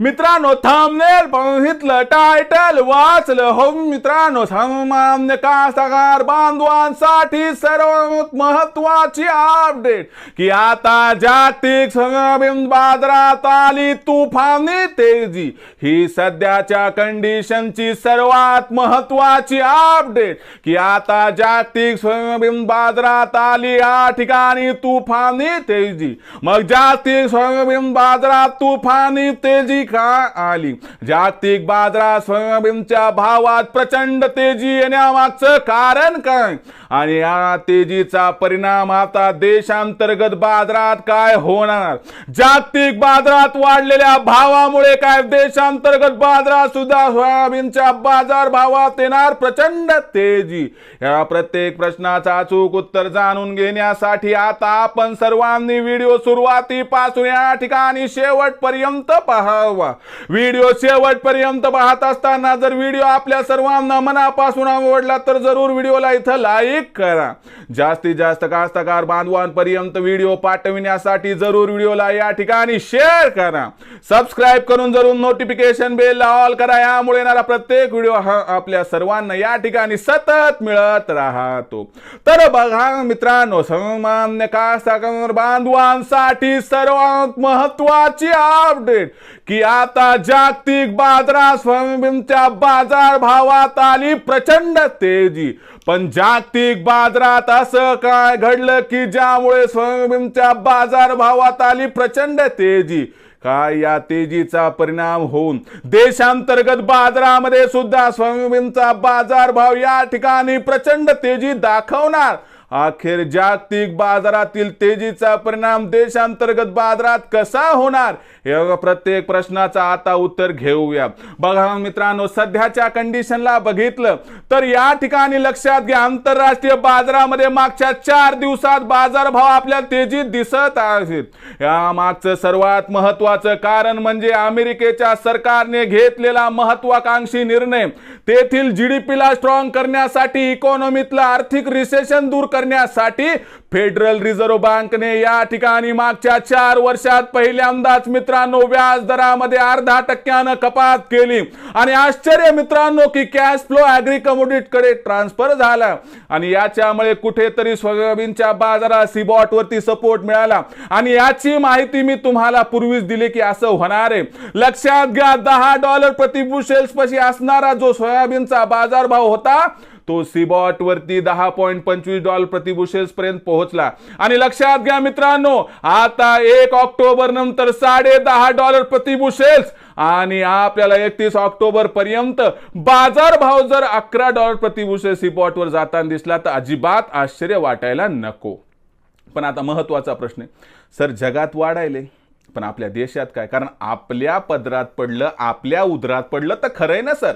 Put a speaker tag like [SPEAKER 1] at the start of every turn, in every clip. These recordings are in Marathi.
[SPEAKER 1] मित्रांनो थांबनेल बघितलं टायटल वाचलं. हो मित्रांनो सामान्य कास्तकार बांधवांसाठी सर्वात महत्वाची अपडेट की आता जागतिक सोयाबीन बाजारात आली तुफानी तेजी. ही सध्याच्या कंडिशनची सर्वात महत्वाची अपडेट की आता जागतिक सोयाबीन बाजारात आली या ठिकाणी तुफानी तेजी. मग जागतिक सोयाबीन बाजारात तुफानी तेजी का आली? जागतिक बाजारात सोयाबीनच्या भावात प्रचंड तेजी येण्यामागचं कारण काय? आणि या तेजीचा परिणाम आता देशांतर्गत बाजारात काय होणार? जागतिक बाजारात वाढलेल्या भावामुळे काय देशांतर्गत बाजारात सुद्धा सोयाबीनच्या बाजार भावात येणार? प्रचंड तेजी. या प्रत्येक प्रश्नाचा अचूक उत्तर जाणून घेण्यासाठी आता आपण सर्वांनी व्हिडिओ सुरुवातीपासून या ठिकाणी शेवटपर्यंत पाहावा व्हिडिओ शेवटपर्यंत पाहत असताना जर व्हिडिओ आपल्या सर्वांना मनापासून आवडला तर जरूर व्हिडिओला इथं लाईक करा. जास्तीत जास्त कास्तकार बांधवांपर्यंत व्हिडिओ पाठविण्यासाठी जरूर व्हिडिओला या ठिकाणी शेअर करा. सबस्क्राईब करून जरूर नोटिफिकेशन बेल ऑल करा. यामुळे येणारा प्रत्येक व्हिडिओ हा आपल्या सर्वांना या ठिकाणी सतत मिळत राहतो. तर बघा मित्रांनो सामान्य कास्तकार बांधवांसाठी सर्वात महत्वाची अपडेट की आता जागतिक बाजारात सोयाबीनच्या बाजार भावात आली प्रचंड तेजी. पण जागतिक बाजारात असं काय घडलं की ज्यामुळे सोयाबीनच्या बाजार भावात आली प्रचंड तेजी? काय या तेजीचा परिणाम होऊन देशांतर्गत बाजारामध्ये सुद्धा सोयाबीनचा बाजार भाव या ठिकाणी प्रचंड तेजी दाखवणार? अखेर जागतिक बाजारातील तेजीचा परिणाम देशांतर्गत बाजारात कसा होणार? प्रत्येक प्रश्नाचा आता उत्तर घेऊया. बघा मित्रांनो सध्याच्या कंडिशनला बघितलं तर या ठिकाणी लक्षात घ्या आंतरराष्ट्रीय बाजारामध्ये मागच्या चार दिवसात बाजारभाव आपल्या तेजीत दिसत आहेत. या मागचं सर्वात महत्वाचं कारण म्हणजे अमेरिकेच्या सरकारने घेतलेला महत्वाकांक्षी निर्णय. तेथील जीडीपीला स्ट्रॉंग करण्यासाठी इकॉनॉमीतलं आर्थिक रिसेशन दूर करण्यासाठी फेडरल रिझर्व्ह बँकने या ठिकाणी मागच्या चार वर्षात पहिल्यांदाच मित्रांनो व्याज दरामध्ये अर्धा टक्क्यानं कपात केली. आणि आश्चर्य मित्रांनो की कॅश फ्लो अॅग्री कडे ट्रान्सफर झाला. आणि याच्यामुळे कुठेतरी सोयाबीनच्या बाजारात सीबॉट वरती सपोर्ट मिळाला. आणि याची माहिती मी तुम्हाला पूर्वीच दिली की असं होणार आहे. लक्षात घ्या दहा डॉलर प्रतिबुशेल्स पशी असणारा जो सोयाबीनचा बाजारभाव होता तो सिबॉट वरती दहा पॉईंट पंचवीस डॉलर प्रतिबुशेल्स पर्यंत पोहोचला. आणि लक्षात घ्या मित्रांनो आता एक ऑक्टोबर नंतर साडे दहा डॉलर प्रतिबुशेल्स आणि आपल्याला एकतीस ऑक्टोबर पर्यंत बाजार भाव जर अकरा डॉलर प्रतिबुशेल सीबॉटवर जाताना दिसला तर अजिबात आश्चर्य वाटायला नको. पण आता महत्त्वाचा प्रश्न आहे. सर जगात वाढायले पण आपल्या देशात काय? कारण आपल्या पदरात पडलं आपल्या उदरात पडलं तर खरंय ना सर?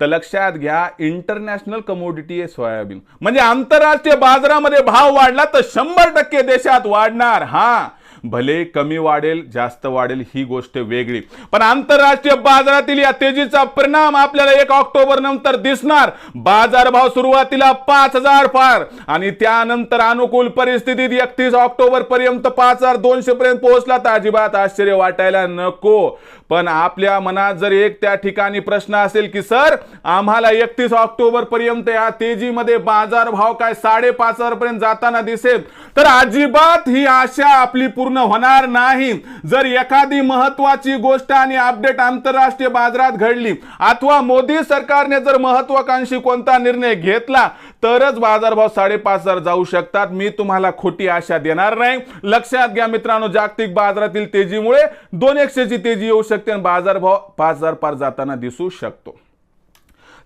[SPEAKER 1] तर लक्षात घ्या इंटरनॅशनल कमोडिटी आहे सोयाबीन. म्हणजे आंतरराष्ट्रीय बाजारामध्ये भाव वाढला तर शंभर टक्के देशात वाढणार. हा भले कमी वाढेल जास्त वाढेल ही गोष्ट वेगळी. पण आंतरराष्ट्रीय बाजारातील या तेजीचा परिणाम आपल्याला एक ऑक्टोबर नंतर दिसणार. बाजारभाव सुरुवातीला पाच हजार फार आणि त्यानंतर अनुकूल परिस्थितीत एकतीस ऑक्टोबर पर्यंत पाच हजार दोनशे पर्यंत पोहोचला. तर अजिबात आश्चर्य वाटायला नको. पण आपल्या मनात जर एक त्या ठिकाणी प्रश्न असेल की सर आम्हाला एकतीस ऑक्टोबर पर्यंत या तेजीमध्ये बाजार भाव काय साडेपाच हजार पर्यंत जाताना दिसेल? तर अजिबात ही आशा आपली पूर्ण होणार नाही. जर एखादी महत्वाची गोष्ट आणि अपडेट आंतरराष्ट्रीय बाजारात घडली अथवा मोदी सरकारने जर महत्वाकांक्षी कोणता निर्णय घेतला तरच बाजारभाव साडेपाच हजार जाऊ शकतात. मी तुम्हाला खोटी आशा देणार नाही. लक्षात घ्या मित्रांनो जागतिक बाजारातील तेजीमुळे दोन एकशेची तेजी येऊ शकते. आणि बाजारभाव पाच हजार पार जाताना दिसू शकतो.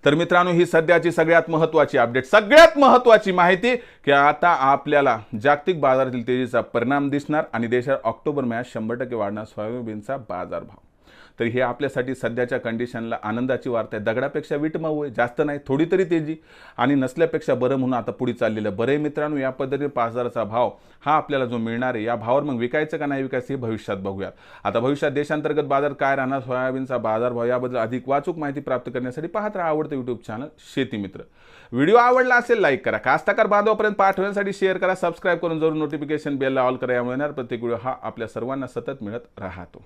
[SPEAKER 1] तर मित्रांनो ही सध्याची सगळ्यात महत्वाची अपडेट सगळ्यात महत्वाची माहिती की आता आपल्याला जागतिक बाजारातील तेजीचा परिणाम दिसणार आणि देशात ऑक्टोबर महिन्यात शंभर टक्के वाढणार सोयाबीनचा बाजारभाव. तर हे आपल्यासाठी सध्याच्या कंडिशनला आनंदाची वार्ता आहे. दगडापेक्षा विटमाऊ मऊ आहे जास्त नाही थोडी तरी तेजी. आणि नसल्यापेक्षा बरं म्हणून आता पुढे चाललेलं बरे बरं मित्रांनो या पद्धतीने पाच हजाराचा भाव हा आपल्याला जो मिळणार आहे या भावावर मग विकायचं का नाही विकायचं हे भविष्यात बघूयात. आता भविष्यात देशांतर्गत बाजार काय राहणार सोयाबीनचा बाजारभाव याबद्दल अधिक वाचूक माहिती प्राप्त करण्यासाठी पाहत राहा आवडतं युट्यूब चॅनल शेती मित्र. व्हिडिओ आवडला असेल लाईक करा. कास्ताकार बांधवापर्यंत पाठवण्यासाठी शेअर करा सबस्क्राईब करून जरूर नोटिफिकेशन बेलला ऑल करा. यामुळे येणार प्रत्येक व्हिडिओ हा आपल्या सर्वांना सतत मिळत राहतो.